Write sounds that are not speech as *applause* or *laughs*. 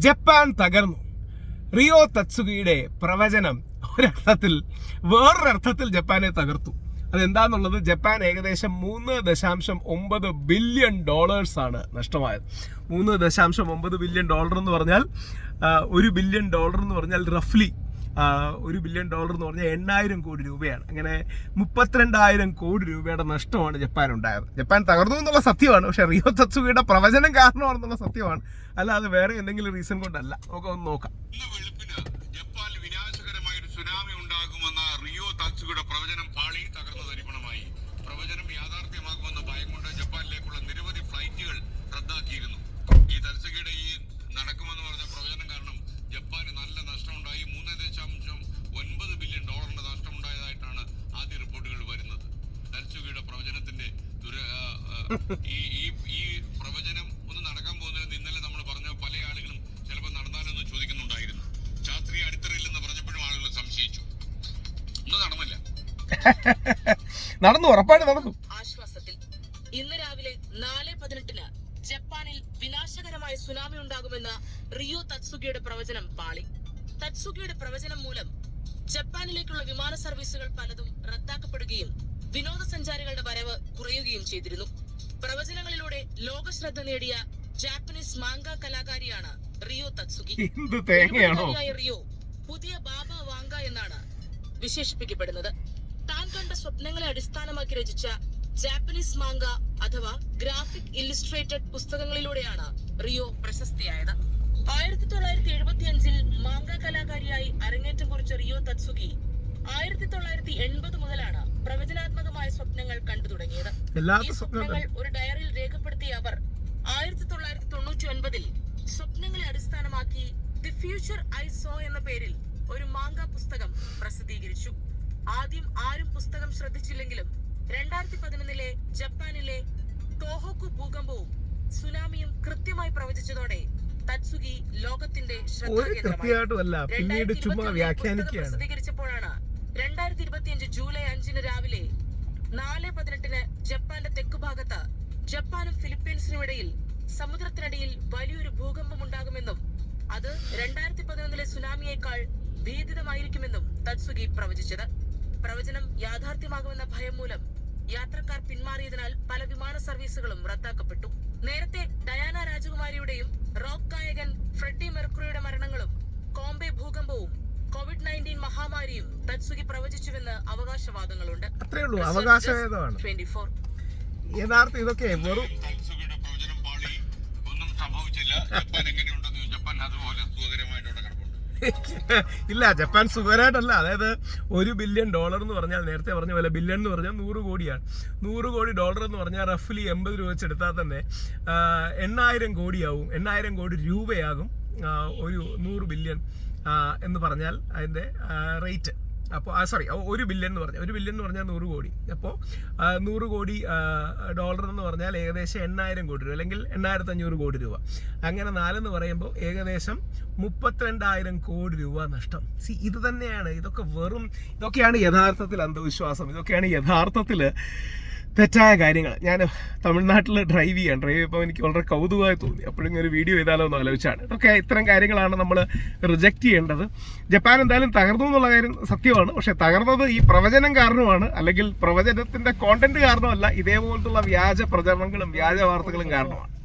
Japan തകർന്നു. Rio തത്സുഗിയുടെ പ്രവചനം ഒരർത്ഥത്തിൽ വേറൊരർത്ഥത്തിൽ ജപ്പാനെ തകർത്തു. അതെന്താന്നുള്ളത്? ജപ്പാൻ ഏകദേശം മൂന്ന് ദശാംശം ഒമ്പത് ബില്യൺ ഡോളേഴ്സാണ് നഷ്ടമായത്. മൂന്ന് ദശാംശം ഒമ്പത് ബില്യൺ ഡോളർ എന്ന് പറഞ്ഞാൽ ഒരു ബില്യൺ ഡോളർ എന്ന് പറഞ്ഞാൽ റഫ്ലി ഒരു ബില്യൺ ഡോളർ എന്ന് പറഞ്ഞാൽ എണ്ണായിരം കോടി രൂപയാണ്. അങ്ങനെ മുപ്പത്തിരണ്ടായിരം കോടി രൂപയുടെ നഷ്ടമാണ് ജപ്പാൻ ഉണ്ടായത്. ജപ്പാൻ തകർന്നു എന്നുള്ള സത്യമാണ്. പക്ഷെ റിയോ തത്സുഗിയുടെ പ്രവചനം കാരണമാണെന്നുള്ള സത്യമാണ്. അല്ലാതെ വേറെ എന്തെങ്കിലും റീസൺ കൊണ്ടല്ല. നമുക്ക് ഒന്ന് നോക്കാം. ജപ്പാനിൽ വിനാശകരമായ ഒരു സുനാമി ഉണ്ടാകുമെന്ന റിയോ താത്സുകയുടെ പ്രവചനം പാളി ഈ ഈ ഈ പ്രവചനം ഒന്ന് നടക്കാൻ പോകുന്നതിന് ഇന്നലെ നമ്മൾ പറഞ്ഞ പല ആളുകളും ചിലപ്പോൾ നടന്നാലെന്ന് ചോദിക്കുന്നുണ്ടായിരുന്നു. ശാസ്ത്രീയ അടിത്തറയില്ലെന്ന് പറഞ്ഞപ്പോഴും ആളുകൾ സംശയിച്ചു. ഒന്നും നടന്നില്ല. *laughs* നടന്നു ഉറപ്പായിട്ട് നടന്നു. ആശ്വാസത്തിൽ ഇന്ന് രാവിലെ നാല് പതിനെട്ടിന് ജപ്പാനിൽ വിനാശകരമായ സുനാമി ഉണ്ടാകുമെന്ന റിയോ തത്സുഗിയുടെ പ്രവചനം പാളി. തത്സുഗിയുടെ പ്രവചനം മൂലം ജപ്പാനിലേക്കുള്ള വിമാന സർവീസുകൾ പലതും റദ്ദാക്കപ്പെടുകയും വിനോദസഞ്ചാരികളുടെ വരവ് കുറയുകയും ചെയ്തിരുന്നു. പ്രവചനങ്ങളിലൂടെ ലോക ശ്രദ്ധ നേടിയ ജാപ്പനീസ് മാങ്ക കലാകാരിയാണ് റിയോ തത്സുകി. റിയോ പുതിയ ബാബ വാങ്ക എന്നാണ് വിശേഷിപ്പിക്കപ്പെടുന്നത്. താൻ കണ്ട സ്വപ്നങ്ങളെ അടിസ്ഥാനമാക്കി രചിച്ച ജാപ്പനീസ് മാങ്ക അഥവാ ഗ്രാഫിക് ഇല്ലുസ്ട്രേറ്റഡ് പുസ്തകങ്ങളിലൂടെയാണ് റിയോ പ്രശസ്തിയായത്. ആയിരത്തി തൊള്ളായിരത്തി എഴുപത്തി അഞ്ചിൽ മാങ്ക കലാകാരിയായി അരങ്ങേറ്റം കുറിച്ച റിയോ തത്സുകി ആയിരത്തി തൊള്ളായിരത്തി എൺപത് മുതലാണ് പ്രവചനാത്മകമായ സ്വപ്നങ്ങൾ കണ്ടു തുടങ്ങിയത്. ഈ സ്വപ്നങ്ങൾ ഒരു ഡയറിയിൽ രേഖപ്പെടുത്തിയ അവർ ആയിരത്തി തൊള്ളായിരത്തി തൊണ്ണൂറ്റി ഒൻപതിൽ സ്വപ്നങ്ങളെ അടിസ്ഥാനമാക്കി ദി ഫ്യൂച്ചർ ഐ സോ എന്ന പേരിൽ ഒരു മാങ്ക പുസ്തകം പ്രസിദ്ധീകരിച്ചു. ആദ്യം ആരും പുസ്തകം ശ്രദ്ധിച്ചില്ലെങ്കിലും രണ്ടായിരത്തി പതിനൊന്നിലെ ജപ്പാനിലെ തോഹോക്കു ഭൂകമ്പവും സുനാമിയും കൃത്യമായി പ്രവചിച്ചതോടെ തത്സുഗി ലോകത്തിന്റെ ശ്രദ്ധ കേന്ദ്രമായി പിന്നീട് ചുമ്മാ പുസ്തകം വ്യാഖ്യാനിക്കുകയാണ് ഇരുപത്തിയഞ്ച് ജൂലൈ അഞ്ചിന് രാവിലെ നാല് പതിനെട്ടിന് ജപ്പാന്റെ തെക്കുഭാഗത്ത് ജപ്പാനും ഫിലിപ്പീൻസിനും ഇടയിൽ സമുദ്രത്തിനടിയിൽ വലിയൊരു ഭൂകമ്പം ഉണ്ടാകുമെന്നും അത് രണ്ടായിരത്തി പതിനൊന്നിലെ സുനാമിയേക്കാൾ ഭീതിതമായിരിക്കുമെന്നും തത്സുഗി പ്രവചിച്ചത്. പ്രവചനം യാഥാർത്ഥ്യമാകുമെന്ന ഭയം മൂലം യാത്രക്കാർ പിന്മാറിയതിനാൽ പല വിമാന സർവീസുകളും റദ്ദാക്കപ്പെട്ടു. നേരത്തെ ഡയാന രാജകുമാരിയുടെയും റോക്ക് ഗായകൻ ഫ്രെഡി മെർക്കുറിയുടെ മരണങ്ങളും കോംബെ ഭൂകമ്പവും കോവിഡ് നയന്റീൻ മഹാമാരിയും തത്സുഖി പ്രവചിച്ചുവെന്ന് അവകാശവാദങ്ങളുണ്ട്. അത്രേ ഉള്ളൂ അവകാശഭേദമാണ്. ട്വന്റി യഥാർത്ഥം ഇതൊക്കെ വെറും തത്സുകയുടെ പ്രവചനം പാളി. ഒന്നും സംഭവിച്ചില്ല. ജപ്പാൻ എങ്ങനെയുണ്ടെന്ന് ചോദിച്ചു. ജപ്പാൻ അതുപോലെ സുഖകരമായിട്ട് അവിടെ *laughs* ഇല്ല ജപ്പാൻ സുഖകരമായിട്ടല്ല. അതായത് ഒരു ബില്യൺ ഡോളർ എന്ന് പറഞ്ഞാൽ നേരത്തെ പറഞ്ഞ പോലെ ബില്യൺ എന്ന് പറഞ്ഞാൽ നൂറ് കോടിയാണ്. നൂറ് കോടി ഡോളർ എന്ന് പറഞ്ഞാൽ റഫ്ലി എൺപത് രൂപ വെച്ചെടുത്താൽ തന്നെ എണ്ണായിരം കോടിയാവും. എണ്ണായിരം കോടി രൂപയാകും. ഒരു നൂറ് ബില്യൺ എന്ന് പറഞ്ഞാൽ അതിന്റെ റേറ്റ് അപ്പോൾ സോറി ഒരു ബില്യൺ എന്ന് പറഞ്ഞാൽ ഒരു ബില്യൺ എന്ന് പറഞ്ഞാൽ നൂറ് കോടി. അപ്പോൾ നൂറ് കോടി ഡോളർ എന്ന് പറഞ്ഞാൽ ഏകദേശം എണ്ണായിരം കോടി രൂപ അല്ലെങ്കിൽ എണ്ണായിരത്തി അഞ്ഞൂറ് കോടി രൂപ. അങ്ങനെ നാലെന്ന് പറയുമ്പോൾ ഏകദേശം മുപ്പത്തിരണ്ടായിരം കോടി രൂപ നഷ്ടം. സി ഇത് തന്നെയാണ്. ഇതൊക്കെ വെറും ഇതൊക്കെയാണ് യഥാർത്ഥത്തിൽ അന്ധവിശ്വാസം. ഇതൊക്കെയാണ് യഥാർത്ഥത്തിൽ തെറ്റായ കാര്യങ്ങൾ. ഞാൻ തമിഴ്നാട്ടിൽ ഡ്രൈവ് ചെയ്യാൻ ഡ്രൈവ് ചെയ്യുമ്പോൾ എനിക്ക് വളരെ കൗതുകമായി തോന്നി. അപ്പോഴും ഒരു വീഡിയോ ചെയ്താലോ എന്ന് ആലോചിച്ചാണ്. ഇതൊക്കെ ഇത്തരം കാര്യങ്ങളാണ് നമ്മൾ റിജക്റ്റ് ചെയ്യേണ്ടത്. ജപ്പാൻ എന്തായാലും തകർന്നു എന്നുള്ള കാര്യം സത്യമാണ്. പക്ഷെ തകർന്നത് ഈ പ്രവചനം കാരണമാണ്. അല്ലെങ്കിൽ പ്രവചനത്തിന്റെ കോണ്ടന്റ് കാരണമല്ല ഇതേപോലത്തുള്ള വ്യാജ പ്രചരണങ്ങളും വ്യാജ വാർത്തകളും കാരണമാണ്.